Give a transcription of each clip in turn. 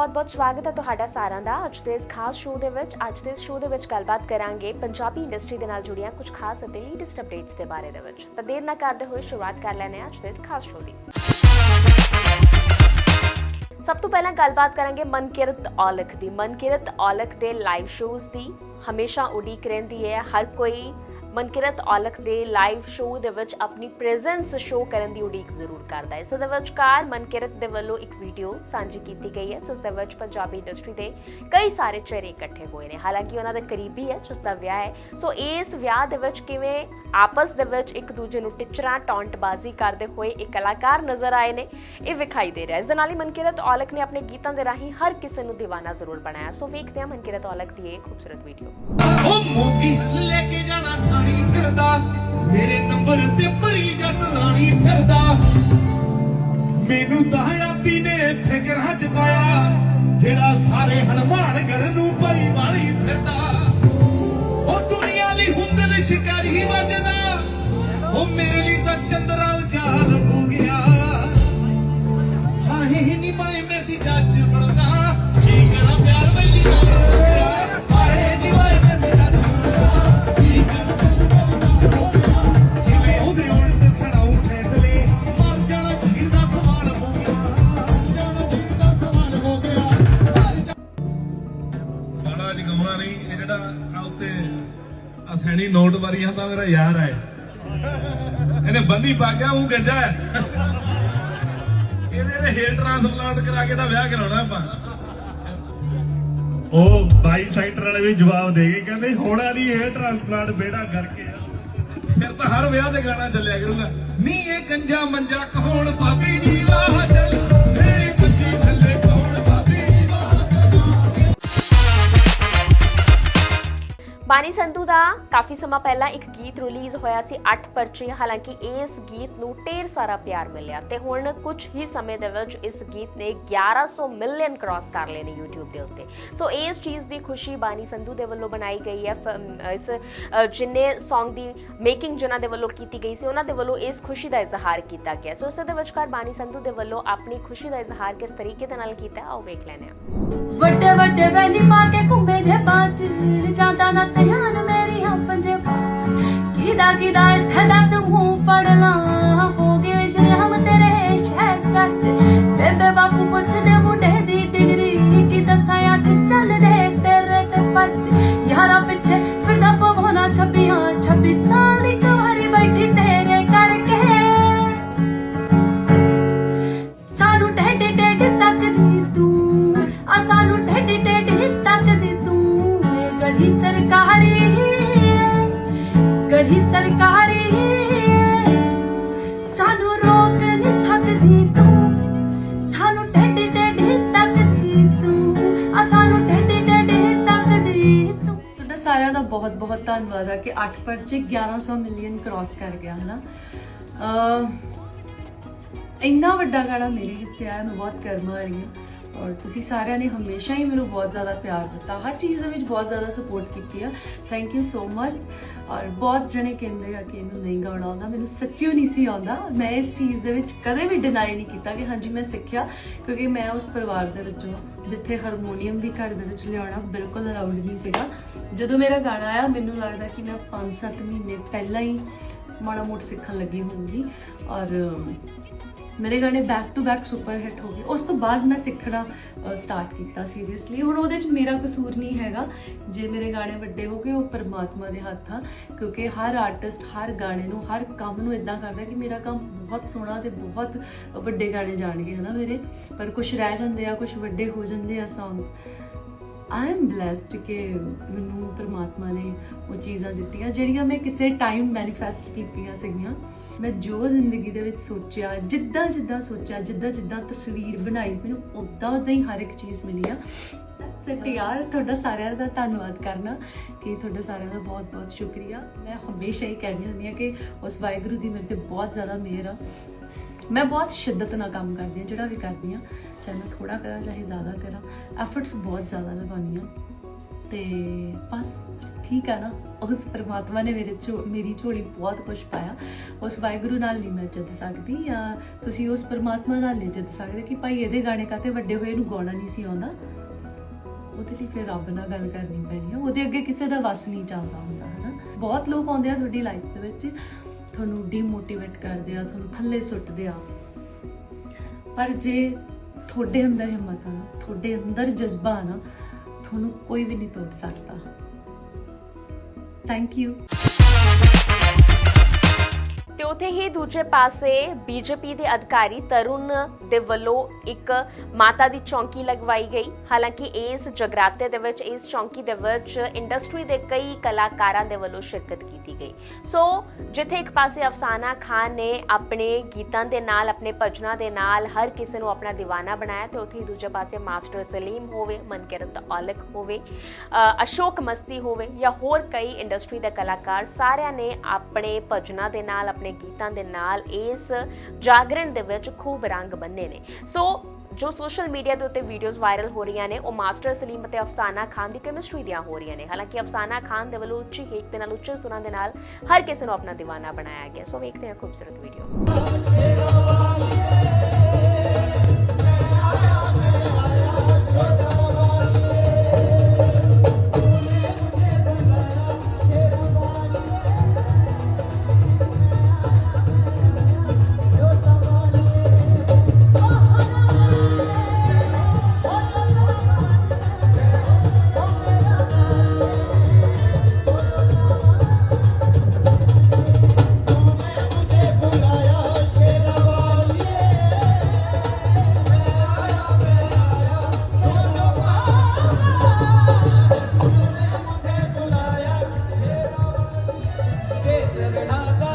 ਬਹੁਤ-ਬਹੁਤ ਸਵਾਗਤ ਹੈ ਤੁਹਾਡਾ ਸਾਰਿਆਂ ਦਾ। ਅੱਜ ਦੇ ਇਸ ਖਾਸ ਸ਼ੋਅ ਦੇ ਵਿੱਚ ਅੱਜ ਦੇ ਇਸ ਸ਼ੋਅ ਦੇ ਵਿੱਚ ਗੱਲਬਾਤ ਕਰਾਂਗੇ ਪੰਜਾਬੀ ਇੰਡਸਟਰੀ ਦੇ ਨਾਲ ਜੁੜੀਆਂ ਕੁਝ ਖਾਸ ਅਤੇ ਲੇਟੈਸਟ ਅਪਡੇਟਸ ਦੇ ਬਾਰੇ ਦੇ ਵਿੱਚ। ਤਾਂ ਦੇਰ ਨਾ ਕਰਦੇ ਹੋਏ ਸ਼ੁਰੂਆਤ ਕਰ ਲੈਂਦੇ ਹਾਂ ਅੱਜ ਦੇ ਇਸ ਖਾਸ ਸ਼ੋਅ ਦੀ। ਸਭ ਤੋਂ ਪਹਿਲਾਂ ਗੱਲਬਾਤ ਕਰਾਂਗੇ ਮਨਕਿਰਤ ਔਲਖ ਦੀ। ਮਨਕਿਰਤ ਔਲਖ ਦੇ ਲਾਈਵ ਸ਼ੋਜ਼ ਦੀ ਹਮੇਸ਼ਾ ਉਡੀਕ ਰਹਿੰਦੀ ਹੈ। ਹਰ ਕੋਈ ਮਨਕਿਰਤ ਔਲਖ ਦੇ ਲਾਈਵ ਸ਼ੋਅ ਦੇ ਵਿੱਚ ਆਪਣੀ ਪ੍ਰੈਜ਼ੈਂਸ ਸ਼ੋਅ ਕਰਨ ਦੀ ਉਡੀਕ ਜ਼ਰੂਰ ਕਰਦਾ ਹੈ। ਇਸ ਦੇ ਵਿਚਕਾਰ ਮਨਕਿਰਤ ਦੇ ਵੱਲੋਂ ਇੱਕ ਵੀਡੀਓ ਸਾਂਝੀ ਕੀਤੀ ਗਈ ਹੈ, ਜਿਸ ਦੇ ਵਿੱਚ ਪੰਜਾਬੀ ਇੰਡਸਟਰੀ ਦੇ ਕਈ ਸਾਰੇ ਚਿਹਰੇ ਇਕੱਠੇ ਹੋਏ ਨੇ। ਹਾਲਾਂਕਿ ਉਹਨਾਂ ਦੇ ਕਰੀਬੀ ਹੈ, ਜਿਸ ਦਾ ਵਿਆਹ ਹੈ। ਸੋ ਇਸ ਵਿਆਹ ਦੇ ਵਿੱਚ ਕਿਵੇਂ ਆਪਸ ਦੇ ਵਿੱਚ ਇੱਕ ਦੂਜੇ ਨੂੰ ਟਿਚਰਾਂ, ਟੌਂਟਬਾਜ਼ੀ ਕਰਦੇ ਹੋਏ ਇੱਕ ਕਲਾਕਾਰ ਨਜ਼ਰ ਆਏ ਨੇ, ਇਹ ਵਿਖਾਈ ਦੇ ਰਿਹਾ ਇਸ ਦੇ ਨਾਲ ਹੀ ਮਨਕਿਰਤ ਔਲਖ ਨੇ ਆਪਣੇ ਗੀਤਾਂ ਦੇ ਰਾਹੀਂ ਹਰ ਕਿਸੇ ਨੂੰ دیਵਾਨਾ ਜ਼ਰੂਰ ਬਣਾਇਆ। ਸੋ ਵੇਖਦੇ ਹਾਂ ਮਨਕਿਰਤ ਔਲਖ ਦੀ ਇਹ ਖੂਬਸੂਰਤ ਵੀਡੀਓ ਉਹ ਮੋਗੀ ਲੈ ਕੇ ਜਾਣਾ ਥਾਣੀ ਫਿਰਦਾ, ਮੇਰੇ ਨੰਬਰ ਤੇ ਭਰੀ ਜੱਟ ਰਾਣੀ ਫਿਰਦਾ। ਮੈਨੂੰ ਦਹਾਇਆਤੀ ਨੇ ਫਿਕਰਾਂ ਚ ਪਾਇਆ, ਜਿਹੜਾ ਸਾਰੇ ਹਨੂਮਾਨਗੜ ਨੂੰ ਭਰੀ ਵਾਲੀ ਫਿਰਦਾ। ਉਹ ਦੁਨੀਆ ਲਈ ਹੁੰਦਲ ਸ਼ਿਕਾਰੀ ਵੱਜਦਾ, ਉਹ ਮੇਰੇ ਲਈ ਤਾਂ ਚੰਦਰਾ ਉਜਾਲ ਹੋ ਗਿਆ। ਹਾਏ ਨੀ ਮੈਂ ਮੈਸੀ ਜੱਜ ਆ ਨੋਟ ਵਾਰੀਆਂ ਤਾਂ ਮੇਰਾ ਯਾਰ ਹੈ। ਇਹਨੇ ਬੰਦੀ ਪਾ ਗਿਆ ਉਹ ਗੰਜਾ ਹੈ। ਇਹਦੇ ਦੇ ਹੇਅਰ ਟ੍ਰਾਂਸਪਲਾਂਟ ਕਰਾ ਕੇ ਤਾਂ ਵਿਆਹ ਕਰਾਉਣਾ ਆਪਾਂ। ਉਹ ਬਾਈ ਸੈਕਟਰ ਵਾਲੇ ਵੀ ਜਵਾਬ ਦੇ ਗਏ, ਕਹਿੰਦੇ ਹੋਣਾ ਨਹੀਂ ਇਹ ਟ੍ਰਾਂਸਪਲਾਂਟ ਬੇੜਾ ਕਰਕੇ ਆ। ਫਿਰ ਤਾਂ ਹਰ ਵਿਆਹ ਤੇ ਗਾਣਾ ਚੱਲਿਆ ਕਰੂਗਾ। ਨੀ ਇਹ ਗੰਜਾ ਮੰਜਾ ਕਹੋਣ ਭਾਬੀ ਜੀ ਵਾਹ ਚੱਲ। ਬਾਨੀ ਸੰਧੂ ਦਾ ਕਾਫੀ ਸਮਾਂ ਪਹਿਲਾਂ ਇੱਕ ਗੀਤ ਰਿਲੀਜ਼ ਹੋਇਆ ਸੀ 8 ਪਰਚੇ ਹਾਲਾਂਕਿ ਇਸ ਗੀਤ ਨੂੰ ਢੇਰ ਸਾਰਾ ਪਿਆਰ ਮਿਲਿਆ ਤੇ ਹੁਣ ਕੁਝ ਹੀ ਸਮੇਂ ਦੇ ਵਿੱਚ ਇਸ ਗੀਤ ਨੇ 1100 ਮਿਲੀਅਨ ਕ੍ਰਾਸ ਕਰ ਲਏ ਨੇ YouTube ਦੇ ਉੱਤੇ। ਸੋ ਇਸ ਚੀਜ਼ ਦੀ ਖੁਸ਼ੀ ਬਾਨੀ ਸੰਧੂ ਦੇ ਵੱਲੋਂ ਬਣਾਈ ਗਈ ਹੈ। ਇਸ ਜਿੰਨੇ Song ਦੀ ਮੇਕਿੰਗ ਜਿਨ੍ਹਾਂ ਦੇ ਵੱਲੋਂ ਕੀਤੀ ਗਈ ਸੀ ਉਹਨਾਂ ਦੇ ਵੱਲੋਂ ਇਸ ਖੁਸ਼ੀ ਦਾ ਇਜ਼ਹਾਰ ਕੀਤਾ ਗਿਆ। ਸੋ ਇਸ ਦੇ ਵਿਚਕਾਰ ਬਾਨੀ ਸੰਧੂ ਦੇ ਵੱਲੋਂ ਆਪਣੀ ਖੁਸ਼ੀ ਦਾ ਇਜ਼ਹਾਰ ਕਿਸ ਤਰੀਕੇ ਦੇ ਨਾਲ ਕੀਤਾ ਹੈ, ਵੇਖ ਲੈਂਦੇ ਹਾਂ। ਵੱਡੇ ਵੱਡੇ ਵੈਲੀ ਪਾ ਕੇ ਘੁੰਮੇ ਜੇ ਬਾਜ ਜਾਂਦਾ ਨਾ ਧਿਆਨ ਮੇਰੀਆਂ ਪੰਜੇ ਕਿਦਾ ਕਿਦਾ ਇੱਥੇ ਦੱਸ ਮੂੰਹ ਫੜ ਲਾਂ? ਹੋ ਗਏ ਸ਼ਰਮ ਤੇਰੇ ਸ਼ਹਿਰ ਚੱਜ। ਬੇਬੇ ਬਾਪੂ ਪੁੱਛ ਕਿ 8 ਪਰਚੇ 1100 ਮਿਲੀਅਨ ਕ੍ਰਾਸ ਕਰ ਗਿਆ, ਹਨਾ? ਅਹ ਇੰਨਾ ਵੱਡਾ ਗਾਣਾ ਮੇਰੇ ਹਿੱਸੇ ਆਇਆ, ਮੈਂ ਬਹੁਤ ਕਰਮਾ ਵਾਲੀ ਹਾਂ। ਔਰ ਤੁਸੀਂ ਸਾਰਿਆਂ ਨੇ ਹਮੇਸ਼ਾ ਹੀ ਮੈਨੂੰ ਬਹੁਤ ਜ਼ਿਆਦਾ ਪਿਆਰ ਦਿੱਤਾ। ਹਰ ਚੀਜ਼ ਦੇ ਵਿੱਚ ਬਹੁਤ ਜ਼ਿਆਦਾ ਸਪੋਰਟ ਕੀਤੀ ਆ। ਥੈਂਕ ਯੂ ਸੋ ਮਚ ਔਰ ਬਹੁਤ ਜਣੇ ਕਹਿੰਦੇ ਆ ਕਿ ਇਹਨੂੰ ਨਹੀਂ ਗਾਉਣਾ ਆਉਂਦਾ। ਮੈਨੂੰ ਸੱਚੀਓ ਨਹੀਂ ਸੀ ਆਉਂਦਾ। ਮੈਂ ਇਸ ਚੀਜ਼ ਦੇ ਵਿੱਚ ਕਦੇ ਵੀ ਡਿਨਾਈ ਨਹੀਂ ਕੀਤਾ ਕਿ ਹਾਂਜੀ, ਮੈਂ ਸਿੱਖਿਆ। ਕਿਉਂਕਿ ਮੈਂ ਉਸ ਪਰਿਵਾਰ ਦੇ ਵਿੱਚੋਂ ਜਿੱਥੇ ਹਾਰਮੋਨੀਅਮ ਵੀ ਘਰ ਦੇ ਵਿੱਚ ਲਿਆਉਣਾ ਬਿਲਕੁਲ ਅਲਾਉਡ ਨਹੀਂ ਸੀਗਾ। ਜਦੋਂ ਮੇਰਾ ਗਾਣਾ ਆਇਆ, ਮੈਨੂੰ ਲੱਗਦਾ ਕਿ ਮੈਂ 5-7 ਮਹੀਨੇ ਪਹਿਲਾਂ ਹੀ ਮਾੜਾ ਮੋਟ ਸਿੱਖਣ ਲੱਗੀ ਹੋਊਂਗੀ। ਔਰ ਮੇਰੇ ਗਾਣੇ back to back super hit ਹੋ ਗਏ। ਉਸ ਤੋਂ ਬਾਅਦ ਮੈਂ ਸਿੱਖਣਾ ਸਟਾਰਟ ਕੀਤਾ ਸੀਰੀਅਸਲੀ ਹੁਣ ਉਹਦੇ 'ਚ ਮੇਰਾ ਕਸੂਰ ਨਹੀਂ ਹੈਗਾ। ਜੇ ਮੇਰੇ ਗਾਣੇ ਵੱਡੇ ਹੋ ਗਏ, ਉਹ ਪਰਮਾਤਮਾ ਦੇ ਹੱਥ ਆ। ਕਿਉਂਕਿ ਹਰ ਆਰਟਿਸਟ ਹਰ ਗਾਣੇ ਨੂੰ, ਹਰ ਕੰਮ ਨੂੰ ਇਦਾਂ ਕਰਦਾ ਕਿ ਮੇਰਾ ਕੰਮ ਬਹੁਤ ਸੋਹਣਾ ਤੇ ਬਹੁਤ ਵੱਡੇ ਗਾਣੇ ਜਾਣਗੇ, ਹਨਾ ਮੇਰੇ? ਪਰ ਕੁਝ ਰਹਿ ਜਾਂਦੇ ਆ ਕੁਝ ਵੱਡੇ ਹੋ ਜਾਂਦੇ ਆ ਸੌਂਗਸ ਆਈ ਐਮ ਬlesed ਕਿ ਮੈਨੂੰ ਪਰਮਾਤਮਾ ਨੇ ਉਹ ਚੀਜ਼ਾਂ ਦਿੱਤੀਆਂ, ਜਿਹੜੀਆਂ ਮੈਂ ਕਿਸੇ ਟਾਈਮ ਮੈਨੀਫੈਸਟ ਕੀਤੀਆਂ ਸੀਗੀਆਂ। ਮੈਂ ਜੋ ਜ਼ਿੰਦਗੀ ਦੇ ਵਿੱਚ ਸੋਚਿਆ, ਜਿੱਦਾਂ ਜਿੱਦਾਂ ਸੋਚਿਆ, ਜਿੱਦਾਂ ਜਿੱਦਾਂ ਤਸਵੀਰ ਬਣਾਈ, ਮੈਨੂੰ ਉਦਾਂ ਉਦਾਂ ਹੀ ਹਰ ਇੱਕ ਚੀਜ਼ ਮਿਲੀ ਆ। ਸੱਟੀ ਯਾਰ, ਤੁਹਾਡਾ ਸਾਰਿਆਂ ਦਾ ਧੰਨਵਾਦ ਕਰਨਾ ਕਿ ਤੁਹਾਡਾ ਸਾਰਿਆਂ ਦਾ ਬਹੁਤ ਬਹੁਤ ਸ਼ੁਕਰੀਆ। ਮੈਂ ਹਮੇਸ਼ਾ ਹੀ ਕਹਿੰਦੀ ਹੁੰਦੀ ਆ ਕਿ ਉਸ ਵਾਹਿਗੁਰੂ ਦੀ ਮੇਰੇ ਤੇ ਬਹੁਤ ਜ਼ਿਆਦਾ ਮਿਹਰ ਆ। ਮੈਂ ਬਹੁਤ ਸ਼ਿੱਦਤ ਨਾਲ ਕੰਮ ਕਰਦੀ ਹਾਂ, ਜਿਹੜਾ ਵੀ ਕਰਦੀ ਹਾਂ, ਚਾਹੇ ਮੈਂ ਥੋੜਾ ਕਰਾਂ, ਚਾਹੇ ਜ਼ਿਆਦਾ ਕਰਾਂ ਐਫਰਟਸ ਬਹੁਤ ਜ਼ਿਆਦਾ ਲਗਾਉਂਦੀ ਹਾਂ। ਤੇ ਬਸ ਠੀਕ ਆ ਨਾ, ਉਸ ਪਰਮਾਤਮਾ ਨੇ ਮੇਰੇ ਚੋ, ਮੇਰੀ ਝੋਲੀ ਬਹੁਤ ਕੁਝ ਪਾਇਆ। ਉਸ ਵਾਹਿਗੁਰੂ ਨਾਲ ਨਹੀਂ ਮੈਂ ਜਿੱਤ ਸਕਦੀ ਜਾਂ ਤੁਸੀਂ ਉਸ ਪਰਮਾਤਮਾ ਨਾਲ ਨਹੀਂ ਜਿੱਤ ਸਕਦੇ ਕਿ ਭਾਈ ਇਹਦੇ ਗਾਣੇ ਕਾਤੇ ਵੱਡੇ ਹੋਏ ਨੂੰ ਗਾਉਣਾ ਨਹੀਂ ਸੀ ਆਉਂਦਾ। ਉਹਦੇ ਲਈ ਫਿਰ ਰੱਬ ਨਾਲ ਗੱਲ ਕਰਨੀ ਪੈਣੀ ਆ। ਉਹਦੇ ਅੱਗੇ ਕਿਸੇ ਦਾ ਵਸ ਨਹੀਂ ਚੱਲਦਾ ਹੁੰਦਾ, ਹਨਾ। ਬਹੁਤ ਲੋਕ ਆਉਂਦੇ ਆ ਤੁਹਾਡੀ ਲਾਈਫ ਦੇ ਵਿੱਚ। ਤੁਹਾਨੂੰ ਡੀਮੋਟੀਵੇਟ ਕਰਦੇ ਆ, ਤੁਹਾਨੂੰ ਥੱਲੇ ਸੁੱਟਦੇ ਆ। ਪਰ ਜੇ ਤੁਹਾਡੇ ਅੰਦਰ ਹਿੰਮਤ ਆ ਨਾ ਤੁਹਾਡੇ ਅੰਦਰ ਜਜ਼ਬਾ ਆ ਨਾ, ਤੁਹਾਨੂੰ ਕੋਈ ਵੀ ਨਹੀਂ ਤੋੜ ਸਕਦਾ। ਥੈਂਕ ਯੂ ਉੱਥੇ ਹੀ ਦੂਜੇ ਪਾਸੇ ਬੀਜੇਪੀ ਦੇ ਅਧਿਕਾਰੀ ਤਰੁਣ ਦੇ ਵੱਲੋਂ ਇੱਕ ਮਾਤਾ ਦੀ ਚੌਂਕੀ ਲਗਵਾਈ ਗਈ। ਹਾਲਾਂਕਿ ਇਸ ਜਗਰਾਤੇ ਦੇ ਵਿੱਚ, ਇਸ ਚੌਂਕੀ ਦੇ ਵਿੱਚ ਇੰਡਸਟਰੀ ਦੇ ਕਈ ਕਲਾਕਾਰਾਂ ਦੇ ਵੱਲੋਂ ਸ਼ਿਰਕਤ ਕੀਤੀ ਗਈ। ਸੋ ਜਿੱਥੇ ਇੱਕ ਪਾਸੇ ਅਫਸਾਨਾ ਖਾਨ ਨੇ ਆਪਣੇ ਗੀਤਾਂ ਦੇ ਨਾਲ, ਆਪਣੇ ਭਜਨਾਂ ਦੇ ਨਾਲ ਹਰ ਕਿਸੇ ਨੂੰ ਆਪਣਾ دیਵਾਨਾ ਬਣਾਇਆ ਤੇ ਉੱਥੇ ਹੀ ਦੂਜੇ ਪਾਸੇ ਮਾਸਟਰ ਸਲੀਮ ਹੋਵੇ, ਮਨਕਿਰਤ ਔਲਖ ਹੋਵੇ ਅਸ਼ੋਕ ਮਸਤੀ ਹੋਵੇ ਜਾਂ ਹੋਰ ਕਈ ਇੰਡਸਟਰੀ ਦੇ ਕਲਾਕਾਰ, ਸਾਰਿਆਂ ਨੇ ਆਪਣੇ ਭਜਨਾਂ ਦੇ ਨਾਲ, ਆਪਣੇ ਗੀਤਾਂ ਦੇ ਨਾਲ ਇਸ ਜਾਗਰਣ ਦੇ ਵਿੱਚ ਖੂਬ ਰੰਗ ਬੰਨੇ ਨੇ। ਸੋ, ਜੋ ਸੋਸ਼ਲ ਮੀਡੀਆ ਦੇ ਉੱਤੇ ਵੀਡੀਓਜ਼ ਵਾਇਰਲ ਹੋ ਰਹੀਆਂ ਨੇ, ਉਹ ਮਾਸਟਰ ਸਲੀਮ ਅਤੇ ਅਫਸਾਨਾ ਖਾਨ ਦੀ ਕੈਮਿਸਟਰੀ ਦੀਆਂ ਹੋ ਰਹੀਆਂ ਨੇ। ਹਾਲਾਂਕਿ ਅਫਸਾਨਾ ਖਾਨ ਦੇ ਵੱਲੋਂ ਉੱਚੀ ਹੇਕ ਦੇ ਨਾਲ, ਉੱਚੇ ਸੁਰਾਂ ਦੇ ਨਾਲ ਹਰ ਕਿਸੇ ਨੂੰ ਆਪਣਾ دیਵਾਨਾ ਬਣਾਇਆ ਗਿਆ। ਸੋ ਵੇਖਦੇ ਹਾਂ ਖੂਬਸੂਰਤ ਵੀਡੀਓ Nada.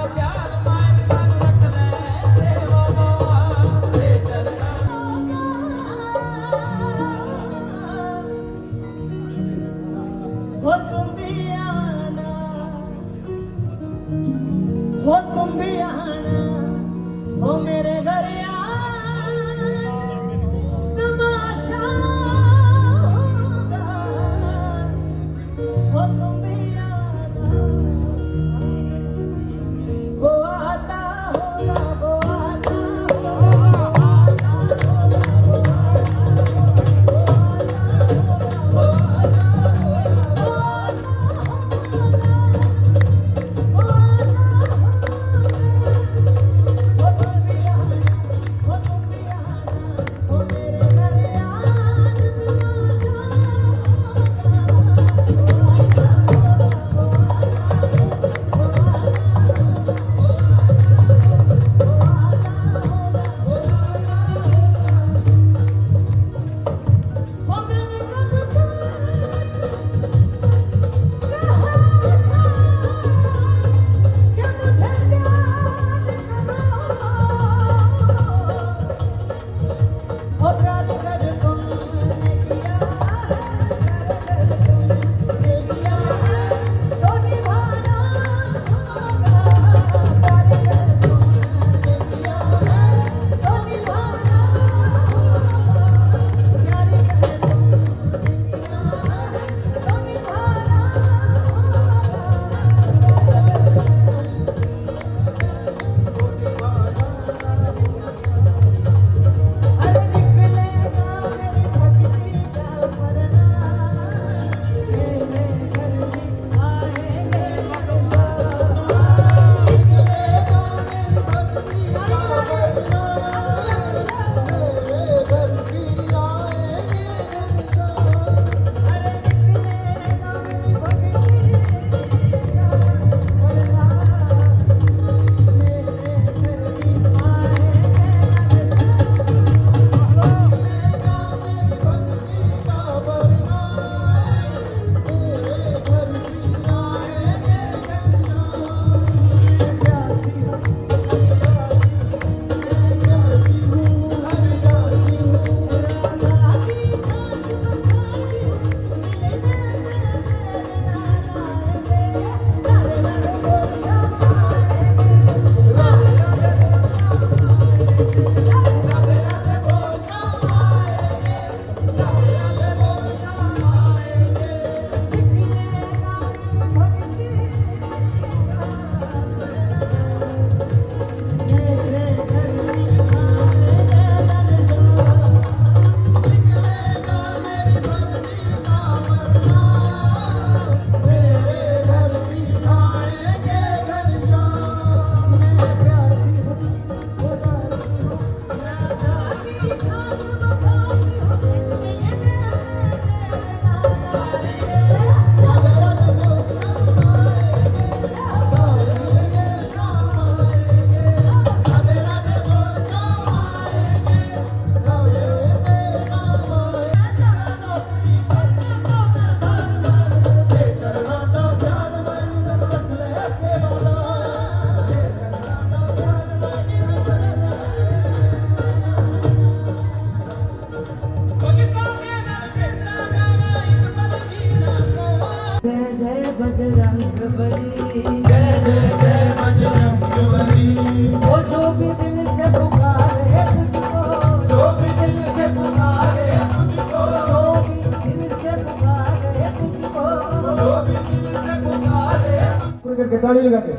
पूरे करके ताली लगा के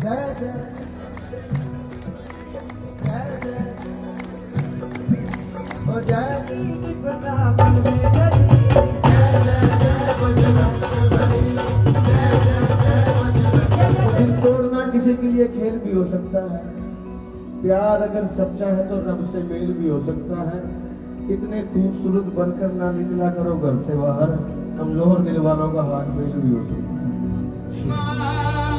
जय जय जय जय ओ जय की प्रताप में गली जय जय जय बजरंग बली जय जय जय बजरंग दिल तोड़ना किसी के लिए खेल भी हो सकता है प्यार अगर सच्चा है तो रब से मेल भी हो सकता है इतने खूबसूरत बनकर ना निकला करो घर से बाहर कमजोर दिल वालों का हाथ फेल भी हो सकता my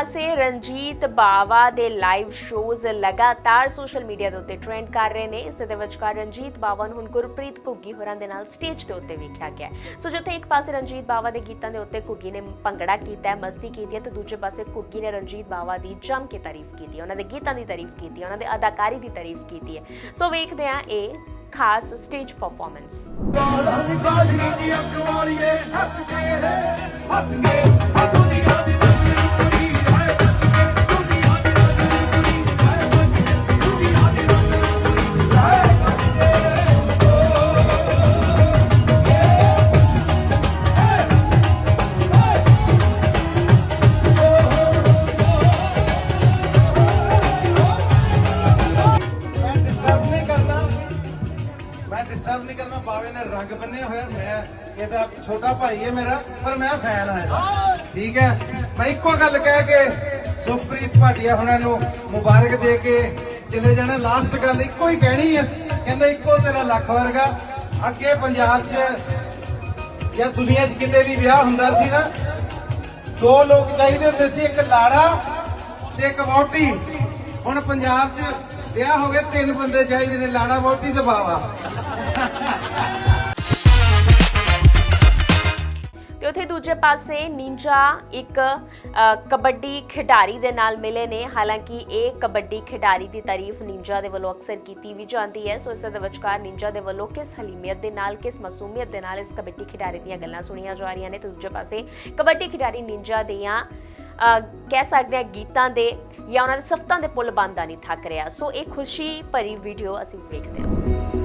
ਪਾਸੇ ਰਣਜੀਤ ਬਾਵਾ ਦੇ ਲਾਈਵ ਸ਼ੋਜ਼ ਲਗਾਤਾਰ ਸੋਸ਼ਲ ਮੀਡੀਆ ਦੇ ਉੱਤੇ ਟ੍ਰੈਂਡ ਕਰ ਰਹੇ ਨੇ। ਇਸ ਦੇ ਵਿਚਕਾਰ ਰਣਜੀਤ ਬਾਵਾ ਨੂੰ ਹੁਣ ਗੁਰਪ੍ਰੀਤ ਘੁੱਗੀ ਹੋਰਾਂ ਦੇ ਨਾਲ ਸਟੇਜ ਦੇ ਉੱਤੇ ਵੇਖਿਆ ਗਿਆ ਸੋ ਜਿੱਥੇ ਇੱਕ ਪਾਸੇ ਰਣਜੀਤ ਬਾਵਾ ਦੇ ਗੀਤਾਂ ਦੇ ਉੱਤੇ ਘੁੱਗੀ ਨੇ ਭੰਗੜਾ ਕੀਤਾ ਮਸਤੀ ਕੀਤੀ ਹੈ, ਤੇ ਦੂਜੇ ਪਾਸੇ ਘੁੱਗੀ ਨੇ ਰਣਜੀਤ ਬਾਵਾ ਦੀ ਜੰਮ ਕੇ ਤਾਰੀਫ ਕੀਤੀ ਉਹਨਾਂ ਦੇ ਗੀਤਾਂ ਦੀ ਤਾਰੀਫ ਕੀਤੀ ਉਹਨਾਂ ਦੇ ਅਦਾਕਾਰੀ ਦੀ ਤਾਰੀਫ ਕੀਤੀ ਹੈ। ਸੋ ਵੇਖਦੇ ਹਾਂ ਇਹ ਖਾਸ ਸਟੇਜ ਪਰਫਾਰਮੈਂਸ ਮੈਂ ਮੈਂ ਡਿਸਟਰਬ ਨਹੀਂ ਕਰਨਾ ਬਾਵੇ ਨੇ ਰੰਗ ਬੰਨਿਆ ਹੋਇਆ ਮੈਂ ਇਹਦਾ ਛੋਟਾ ਭਾਈ ਹੈ ਮੇਰਾ, ਪਰ ਮੈਂ ਫੈਨ ਆ ਇਹਦਾ। ਠੀਕ ਹੈ? ਮੈਂ ਇੱਕੋ ਗੱਲ ਕਹਿ ਕੇ ਸੁਖਪ੍ਰੀਤ ਭਾਟੀਆ ਹੁਣਾਂ ਨੂੰ ਮੁਬਾਰਕ ਦੇ ਕੇ ਚਲੇ ਜਾਣਾ। ਲਾਸਟ ਗੱਲ ਇੱਕੋ ਹੀ ਕਹਿਣੀ ਹੈ। ਕਹਿੰਦਾ ਇੱਕੋ ਤੇਰਾ ਲੱਖ ਵਰਗਾ। ਅੱਗੇ ਪੰਜਾਬ 'ਚ ਜਾਂ ਦੁਨੀਆ 'ਚ ਕਿਤੇ ਵੀ ਵਿਆਹ ਹੁੰਦਾ ਸੀ ਨਾ, ਦੋ ਲੋਕ ਚਾਹੀਦੇ ਹੁੰਦੇ ਸੀ, ਇੱਕ ਲਾੜਾ ਤੇ ਇੱਕ ਵਹੁਟੀ। ਹੁਣ ਪੰਜਾਬ 'ਚ ਵਿਆਹ ਹੋ ਗਏ ਤਿੰਨ ਬੰਦੇ ਚਾਹੀਦੇ ਨੇ, ਲਾੜਾ ਵਹੁਟੀ ਤੇ ਬਾਵਾ। ਤੇ ਉੱਥੇ ਦੂਜੇ ਪਾਸੇ ਨਿੰਜਾ ਇੱਕ ਕਬੱਡੀ ਖਿਡਾਰੀ ਦੇ ਨਾਲ ਮਿਲੇ ਨੇ। ਹਾਲਾਂਕਿ ਇਹ ਕਬੱਡੀ ਖਿਡਾਰੀ ਦੀ ਤਾਰੀਫ ਨਿੰਜਾ ਦੇ ਵੱਲੋਂ ਅਕਸਰ ਕੀਤੀ ਵੀ ਜਾਂਦੀ ਹੈ। ਸੋ ਇਸ ਦੇ ਵਿਚਕਾਰ ਨਿੰਜਾ ਦੇ ਵੱਲੋਂ ਕਿਸ ਹਲੀਮੀਅਤ ਦੇ ਨਾਲ, ਕਿਸ ਮਾਸੂਮੀਅਤ ਦੇ ਨਾਲ ਇਸ ਕਬੱਡੀ ਖਿਡਾਰੀ ਦੀਆਂ ਗੱਲਾਂ ਸੁਣੀਆਂ ਜਾ ਰਹੀਆਂ ਨੇ? ਤੇ ਦੂਜੇ ਪਾਸੇ ਕਬੱਡੀ ਖਿਡਾਰੀ ਨਿੰਜਾ ਦੀਆਂ ਕਹਿ ਸਕਦੇ ਆ ਗੀਤਾਂ ਦੇ ਜਾਂ ਉਹਨਾਂ ਦੇ ਸਫਤਾਂ ਦੇ ਪੁੱਲ ਬੰਦਾ ਨਹੀਂ ਥੱਕ ਰਿਹਾ। ਸੋ ਇਹ ਖੁਸ਼ੀ ਭਰੀ ਵੀਡੀਓ ਅਸੀਂ ਵੇਖਦੇ ਹਾਂ।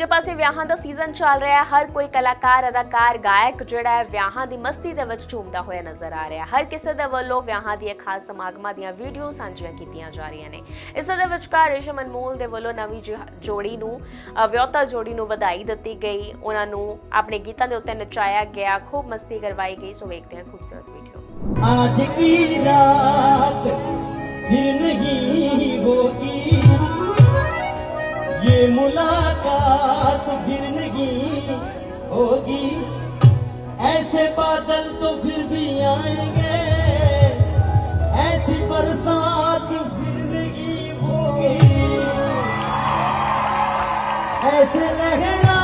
ਦੂਜੇ ਪਾਸੇ ਵਿਆਹਾਂ ਦਾ ਸੀਜ਼ਨ ਚੱਲ ਰਿਹਾ ਹੈ ਹਰ ਕੋਈ ਕਲਾਕਾਰ ਅਦਾਕਾਰ ਗਾਇਕ ਜਿਹੜਾ ਹੈ ਵਿਆਹਾਂ ਦੀ ਮਸਤੀ ਦੇ ਵਿੱਚ ਝੂਮਦਾ ਹੋਇਆ ਨਜ਼ਰ ਆ ਰਿਹਾ ਹੈ ਹਰ ਕਿਸੇ ਦੇ ਵੱਲੋਂ ਵਿਆਹਾਂ ਦੀਆਂ ਖਾਸ ਸਮਾਗਮਾਂ ਦੀਆਂ ਵੀਡੀਓ ਸਾਂਝੀਆਂ ਕੀਤੀਆਂ ਜਾ ਰਹੀਆਂ ਨੇ ਇਸ ਦੇ ਵਿਚਕਾਰ ਰੇਸ਼ਮ ਅਨਮੋਲ ਦੇ ਵੱਲੋਂ ਨਵੀਂ ਜਿਹ- ਜੋੜੀ ਨੂੰ ਅ, ਵਿਆਹੁਤਾ ਜੋੜੀ ਨੂੰ ਵਧਾਈ ਦਿੱਤੀ ਗਈ ਉਹਨਾਂ ਨੂੰ ਆਪਣੇ ਗੀਤਾਂ ਦੇ ਉੱਤੇ ਨਚਾਇਆ ਗਿਆ ਖੂਬ ਮਸਤੀ ਕਰਵਾਈ ਗਈ ਸੋ ਵੇਖਦੇ ਹਾਂ ਖੂਬਸੂਰਤ ਵੀਡੀਓ आज की रात फिर नहीं होगी یہ ملاقات پھر نہیں ہوگی۔ ایسے بادل تو پھر بھی آئیں گے۔ ایسی برسات پھر نہیں ہوگی۔ ایسے لہرا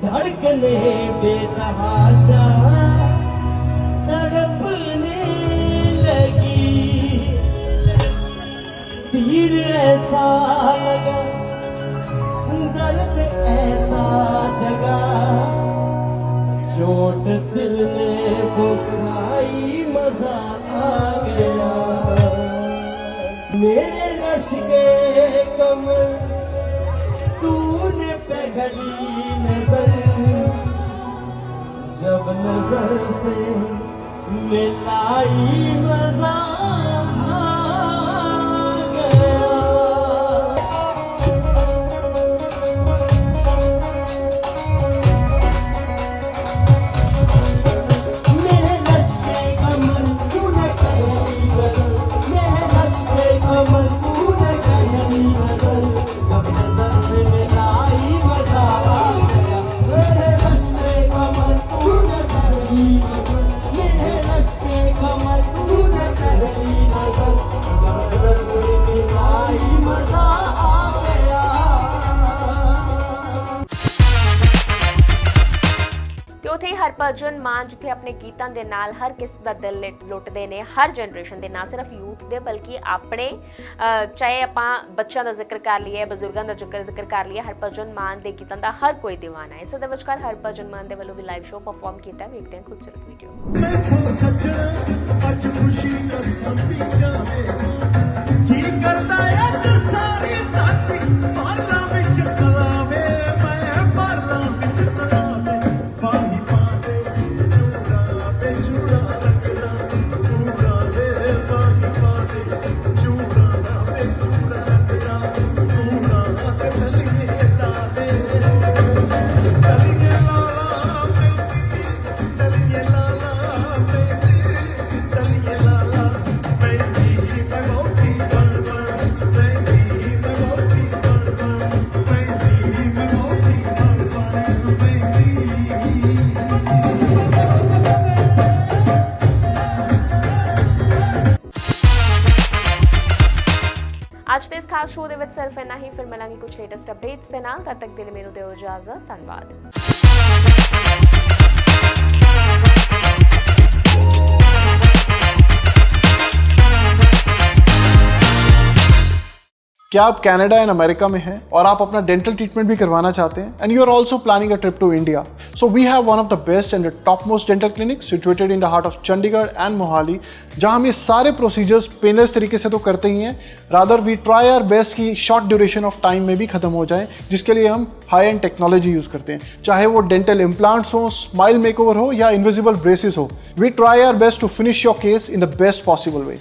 دھڑکنے بے تحاشا तीर ऐसा लगा दर्द ऐसा जगा चोट दिल ने वो खाई मजा आ गया मेरे रश के कमर तूने पहली नजर जब नजर से मिलाई मजा ਭਜਨ ਮਾਨ, ਜਿੱਥੇ ਆਪਣੇ ਗੀਤਾਂ ਦੇ ਨਾਲ ਹਰ ਕਿਸ ਦਾ ਦਿਲ ਲੁੱਟਦੇ ਨੇ, ਹਰ ਜਨਰੇਸ਼ਨ ਦੇ, ਨਾ ਸਿਰਫ ਯੂਥ ਦੇ, ਬਲਕਿ ਆਪਣੇ ਚਾਹੇ ਆਪਾਂ ਬੱਚਿਆਂ ਦਾ ਜ਼ਿਕਰ ਕਰ ਲਈਏ, ਬਜ਼ੁਰਗਾਂ ਦਾ ਜ਼ਿਕਰ ਜ਼ਿਕਰ ਕਰ ਲਈਏ, ਹਰਭਜਨ ਮਾਨ ਦੇ ਗੀਤਾਂ ਦਾ ਹਰ ਕੋਈ ਦੀਵਾਨਾ ਹੈ। ਇਸ ਦੇ ਵਿਚਕਾਰ ਹਰਭਜਨ ਮਾਨ ਦੇ ਵੱਲੋਂ ਵੀ ਲਾਈਵ ਸ਼ੋਅ ਪਰਫਾਰਮ ਕੀਤਾ ਵੇਖਦੇ ਹਾਂ ਖੂਬਸੂਰਤ ਵੀਡੀਓ ਮੈਥੋਂ ਸੱਜਣਾ ਅੱਜ ਖੁਸ਼ੀ ਦਾ ਸੰਭੀ ਜਾਵੇ ਜੀ ਕਰਦਾ ਅੱਜ ਸਿਰਫ ਇੰਨਾ ਹੀ ਫਿਰ ਮਿਲਾਂਗੇ ਕੁਝ ਲੇਟੈਸਟ ਅਪਡੇਟਸ ਦੇ ਨਾਲ। ਤਦ ਤੱਕ ਦੇ ਲਈ ਮੈਨੂੰ ਦਿਓ ਇਜਾਜ਼ਤ। ਧੰਨਵਾਦ। کیا آپ کینیڈا اینڈ امریکہ میں ہیں اور آپ اپنا ڈینٹل ٹریٹمنٹ بھی کروانا چاہتے ہیں؟ And you are also planning a trip to India so we have one of the best and top most dental clinic situated in the heart of Chandi گڑھ اینڈ موہالی جہاں ہم یہ سارے پروسیجرس پینلیس طریقے سے تو کرتے ہی ہیں rather we try our best key short duration of time میں بھی ختم ہو جائیں، جس کے لیے ہم ہائی اینڈ ٹیکنالوجی یوز کرتے ہیں۔ چاہے وہ ڈینٹل امپلانٹس ہوں اسمائل میک اوور ہو یا انویزیبل بریسز ہو we try our best to finish your case in the best possible way